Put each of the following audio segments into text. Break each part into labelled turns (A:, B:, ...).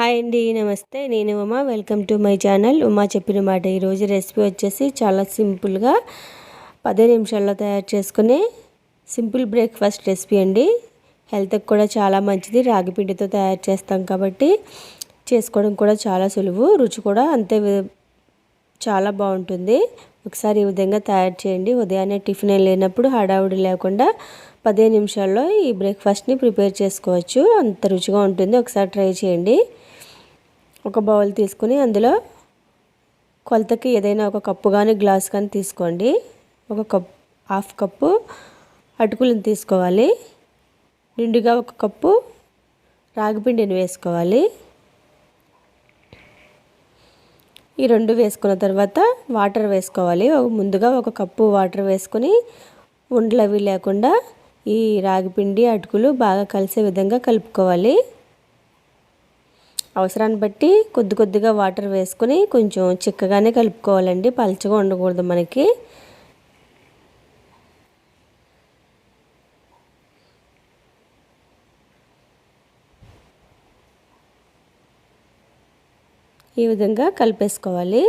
A: Hi అండి నమస్తే. నేను Uma. Welcome to my channel. Uma చెప్పిన మాట ఈరోజు రెసిపీ వచ్చేసి చాలా సింపుల్గా పదే నిమిషాల్లో తయారు చేసుకునే సింపుల్ బ్రేక్ఫాస్ట్ రెసిపీ అండి. హెల్త్కి కూడా చాలా మంచిది. రాగి పిండితో తయారు చేస్తాం కాబట్టి చేసుకోవడం కూడా చాలా సులువు. రుచి కూడా అంతే చాలా బాగుంటుంది. ఒకసారి ఈ విధంగా తయారు చేయండి. ఉదయాన్నే టిఫిన్ లేనప్పుడు హడావుడి లేకుండా పదిహేను నిమిషాల్లో ఈ బ్రేక్ఫాస్ట్ని ప్రిపేర్ చేసుకోవచ్చు. అంత రుచిగా ఉంటుంది. ఒకసారి ట్రై చేయండి. ఒక బౌల్ తీసుకుని అందులో కొలతకి ఏదైనా ఒక కప్పు కానీ గ్లాస్ కానీ తీసుకోండి. ఒక కప్ హాఫ్ కప్పు అటుకులను తీసుకోవాలి. నిండుగా ఒక కప్పు రాగిపిండిని వేసుకోవాలి. ఈ రెండు వేసుకున్న తర్వాత వాటర్ వేసుకోవాలి. ముందుగా ఒక కప్పు వాటర్ వేసుకొని ఉండలు అవి లేకుండా ఈ రాగిపిండి అటుకులు బాగా కలిసే విధంగా కలుపుకోవాలి. అవసరాన్ని బట్టి కొద్ది కొద్దిగా వాటర్ వేసుకొని కొంచెం చిక్కగానే కలుపుకోవాలండి. పలచగా ఉండకూడదు మనకి. ఈ విధంగా కలిపేసుకోవాలి.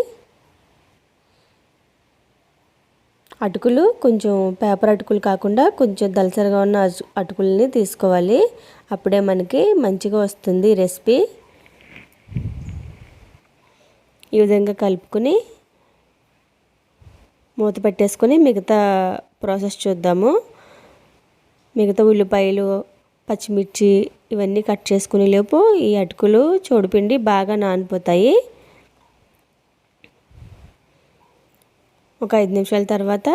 A: అటుకులు కొంచెం పేపర్ అటుకులు కాకుండా కొంచెం దలసరిగా ఉన్న అటుకుల్ని తీసుకోవాలి. అప్పుడే మనకి మంచిగా వస్తుంది రెసిపీ. ఈ విధంగా కలుపుకొని మూత పెట్టేసుకొని మిగతా ప్రాసెస్ చూద్దాము. మిగతా ఉల్లిపాయలు పచ్చిమిర్చి ఇవన్నీ కట్ చేసుకునే లోపు ఈ అటుకులు చోడుపిండి బాగా నానిపోతాయి. ఒక ఐదు నిమిషాల తర్వాత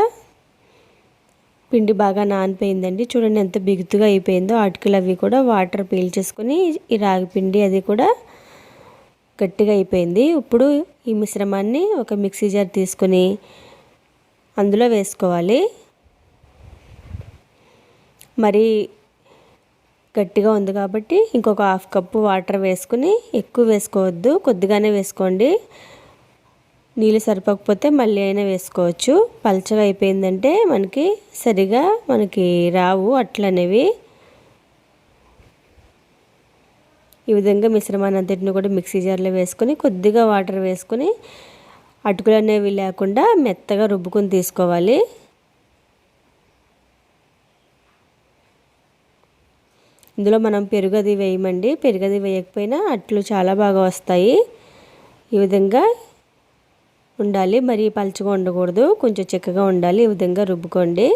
A: పిండి బాగా నానిపోయిందండి. చూడండి ఎంత బిగుతుగా అయిపోయిందో. అటుకులు అవి కూడా వాటర్ పీల్చేసుకొని ఈ రాగి పిండి అది కూడా గట్టిగా అయిపోయింది. ఇప్పుడు ఈ మిశ్రమాన్ని ఒక మిక్సీ జార్ తీసుకొని అందులో వేసుకోవాలి. మరి గట్టిగా ఉంది కాబట్టి ఇంకొక హాఫ్ కప్పు వాటర్ వేసుకుని ఎక్కువ వేసుకోవద్దు. కొద్దిగానే వేసుకోండి. నీళ్ళు సరిపోకపోతే మళ్ళీ అయినా వేసుకోవచ్చు. పలచగా అయిపోయిందంటే మనకి సరిగా మనకి రావు అట్లనేవి. ఈ విధంగా మిశ్రమాన్ని అంతటిని కూడా మిక్సీ జార్లో వేసుకొని కొద్దిగా వాటర్ వేసుకొని అటుకులు అనేవి లేకుండా మెత్తగా రుబ్బుకొని తీసుకోవాలి. ఇందులో మనం పెరుగది వేయమండి. పెరుగది వేయకపోయినా అట్లు చాలా బాగా వస్తాయి. ఈ విధంగా ఉండాలి. మరీ పలుచగా ఉండకూడదు. కొంచెం చిక్కగా ఉండాలి. ఈ విధంగా రుబ్బుకోండి.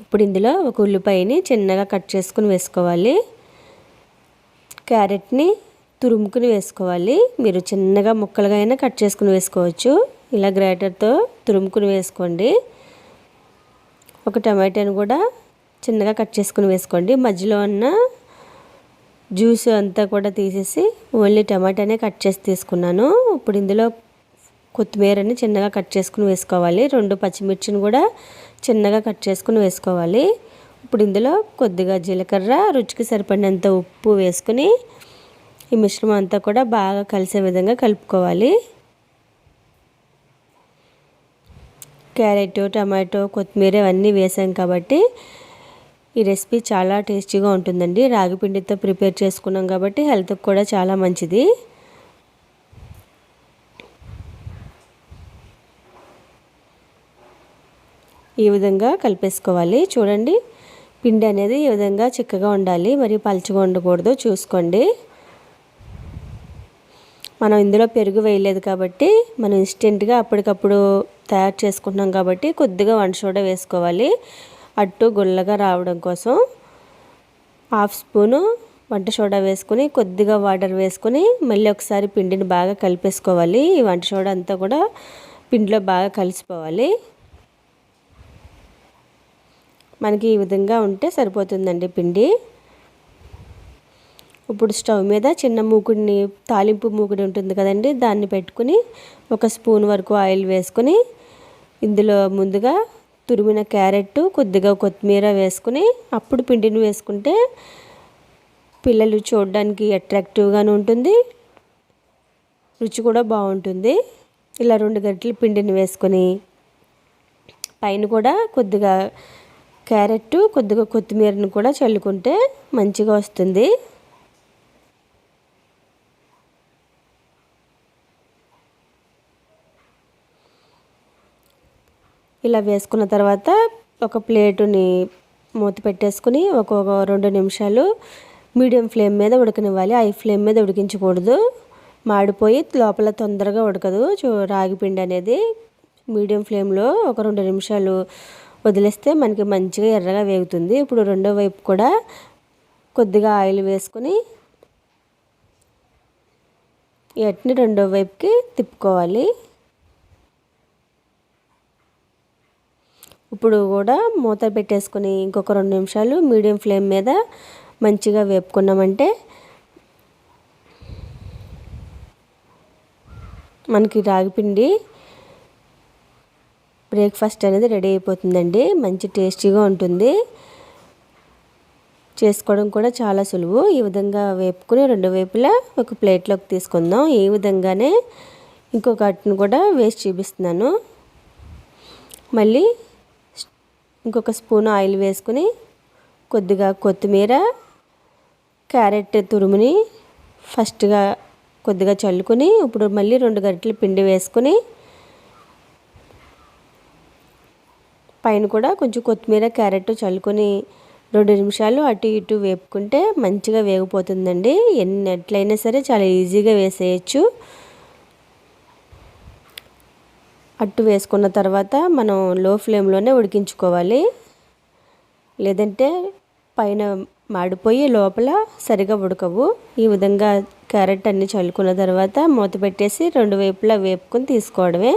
A: ఇప్పుడు ఇందులో ఒక ఉల్లిపాయని చిన్నగా కట్ చేసుకుని వేసుకోవాలి. క్యారెట్ని తురుముకుని వేసుకోవాలి. మీరు చిన్నగా ముక్కలుగా అయినా కట్ చేసుకుని వేసుకోవచ్చు. ఇలా గ్రైటర్తో తురుముకుని వేసుకోండి. ఒక టమాటాని కూడా చిన్నగా కట్ చేసుకుని వేసుకోండి. మధ్యలో ఉన్న జ్యూస్ అంతా కూడా తీసేసి ఓన్లీ టమాటానే కట్ చేసి తీసుకున్నాను. ఇప్పుడు ఇందులో కొత్తిమీరని చిన్నగా కట్ చేసుకుని వేసుకోవాలి. రెండు పచ్చిమిర్చిని కూడా చిన్నగా కట్ చేసుకుని వేసుకోవాలి. ఇప్పుడు ఇందులో కొద్దిగా జీలకర్ర రుచికి సరిపడినంత ఉప్పు వేసుకుని ఈ మిశ్రమం అంతా కూడా బాగా కలిసే విధంగా కలుపుకోవాలి. క్యారెట్ టమాటో కొత్తిమీర ఇవన్నీ వేసాం కాబట్టి ఈ రెసిపీ చాలా టేస్టీగా ఉంటుందండి. రాగి పిండితో ప్రిపేర్ చేసుకున్నాం కాబట్టి హెల్త్కి కూడా చాలా మంచిది. ఈ విధంగా కలిపేసుకోవాలి. చూడండి పిండి అనేది ఈ విధంగా చిక్కగా ఉండాలి మరి పలుచగా ఉండకూడదు. చూసుకోండి. మనం ఇందులో పెరుగు వేయలేదు కాబట్టి మనం ఇన్స్టెంట్గా అప్పటికప్పుడు తయారు చేసుకుంటున్నాం కాబట్టి కొద్దిగా వంట సోడా వేసుకోవాలి. అట్టు గుల్లగా రావడం కోసం హాఫ్ స్పూను వంట సోడా వేసుకుని కొద్దిగా వాటర్ వేసుకుని మళ్ళీ ఒకసారి పిండిని బాగా కలిపేసుకోవాలి. ఈ వంట సోడా అంతా కూడా పిండిలో బాగా కలిసిపోవాలి. మనకి ఈ విధంగా ఉంటే సరిపోతుందండి పిండి. ఇప్పుడు స్టవ్ మీద చిన్న మూకుడిని తాలింపు మూకుడి ఉంటుంది కదండి దాన్ని పెట్టుకుని ఒక స్పూన్ వరకు ఆయిల్ వేసుకొని ఇందులో ముందుగా తురిమిన క్యారెట్ కొద్దిగా కొత్తిమీర వేసుకుని అప్పుడు పిండిని వేసుకుంటే పిల్లలు చూడడానికి అట్రాక్టివ్గానే ఉంటుంది రుచి కూడా బాగుంటుంది. ఇలా రెండు గంటలు పిండిని వేసుకొని పైన కూడా కొద్దిగా క్యారెట్ కొద్దిగా కొత్తిమీరను కూడా చల్లుకుంటే మంచిగా వస్తుంది. ఇలా వేసుకున్న తర్వాత ఒక ప్లేటుని మూత పెట్టేసుకుని ఒక రెండు నిమిషాలు మీడియం ఫ్లేమ్ మీద ఉడకనివ్వాలి. హై ఫ్లేమ్ మీద ఉడికించకూడదు. మాడిపోయి లోపల తొందరగా ఉడకదు. రాగి పిండి అనేది మీడియం ఫ్లేమ్లో ఒక రెండు నిమిషాలు వదిలేస్తే మనకి మంచిగా ఎర్రగా వేగుతుంది. ఇప్పుడు రెండో వైపు కూడా కొద్దిగా ఆయిల్ వేసుకొని ఎట్ని రెండో వైపుకి తిప్పుకోవాలి. ఇప్పుడు కూడా మూత పెట్టేసుకొని ఇంకొక రెండు నిమిషాలు మీడియం ఫ్లేమ్ మీద మంచిగా వేపుకున్నామంటే మనకి రాగిపిండి బ్రేక్ఫాస్ట్ అనేది రెడీ అయిపోతుందండి. మంచి టేస్టీగా ఉంటుంది. చేసుకోవడం కూడా చాలా సులువు. ఈ విధంగా వేపుకుని రెండు వైపులా ఒక ప్లేట్లోకి తీసుకుందాం. ఈ విధంగానే ఇంకొక అట్టును కూడా వేసి చూపిస్తున్నాను. మళ్ళీ ఇంకొక స్పూన్ ఆయిల్ వేసుకుని కొద్దిగా కొత్తిమీర క్యారెట్ తురుముని ఫస్ట్గా కొద్దిగా చల్లుకొని ఇప్పుడు మళ్ళీ రెండు గరిటెలు పిండి వేసుకొని పైన కూడా కొంచెం కొత్తిమీర క్యారెట్ చల్లుకొని రెండు నిమిషాలు అటు ఇటు వేపుకుంటే మంచిగా వేగిపోతుందండి. ఎన్ని ఎట్లయినా సరే చాలా ఈజీగా వేసేయచ్చు. అట్టు వేసుకున్న తర్వాత మనం లో ఫ్లేమ్లోనే ఉడికించుకోవాలి. లేదంటే పైన మాడిపోయి లోపల సరిగా ఉడకవు. ఈ విధంగా క్యారెట్ అన్ని చల్లుకున్న తర్వాత మూత పెట్టేసి రెండు వైపులా వేపుకొని తీసుకోవడమే.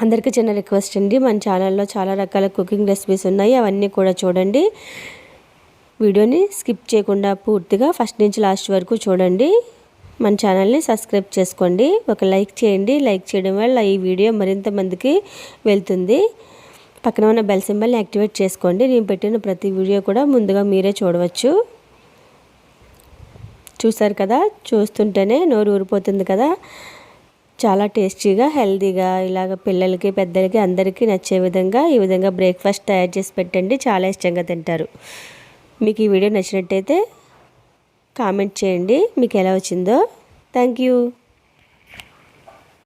A: అందరికీ చిన్న రిక్వెస్ట్ అండి. మన ఛానల్లో చాలా రకాల కుకింగ్ రెసిపీస్ ఉన్నాయి. అవన్నీ కూడా చూడండి. వీడియోని స్కిప్ చేయకుండా పూర్తిగా ఫస్ట్ నుంచి లాస్ట్ వరకు చూడండి. మన ఛానల్ని సబ్స్క్రైబ్ చేసుకోండి. ఒక లైక్ చేయండి. లైక్ చేయడం వల్ల ఈ వీడియో మరింత మందికి వెళ్తుంది. పక్కన ఉన్న బెల్ సింబల్ని యాక్టివేట్ చేసుకోండి. నేను పెట్టిన ప్రతి వీడియో కూడా ముందుగా మీరే చూడవచ్చు. చూసారు కదా? చూస్తుంటేనే నోరు ఊరిపోతుంది కదా? చాలా టేస్టీగా హెల్తీగా ఇలాగ పిల్లలకి పెద్దలకి అందరికీ నచ్చే విధంగా ఈ విధంగా బ్రేక్ఫాస్ట్ తయారు చేసి పెట్టండి. చాలా ఇష్టంగా తింటారు. మీకు ఈ వీడియో నచ్చినట్టయితే కామెంట్ చేయండి. మీకు ఎలా వచ్చిందో. Thank you.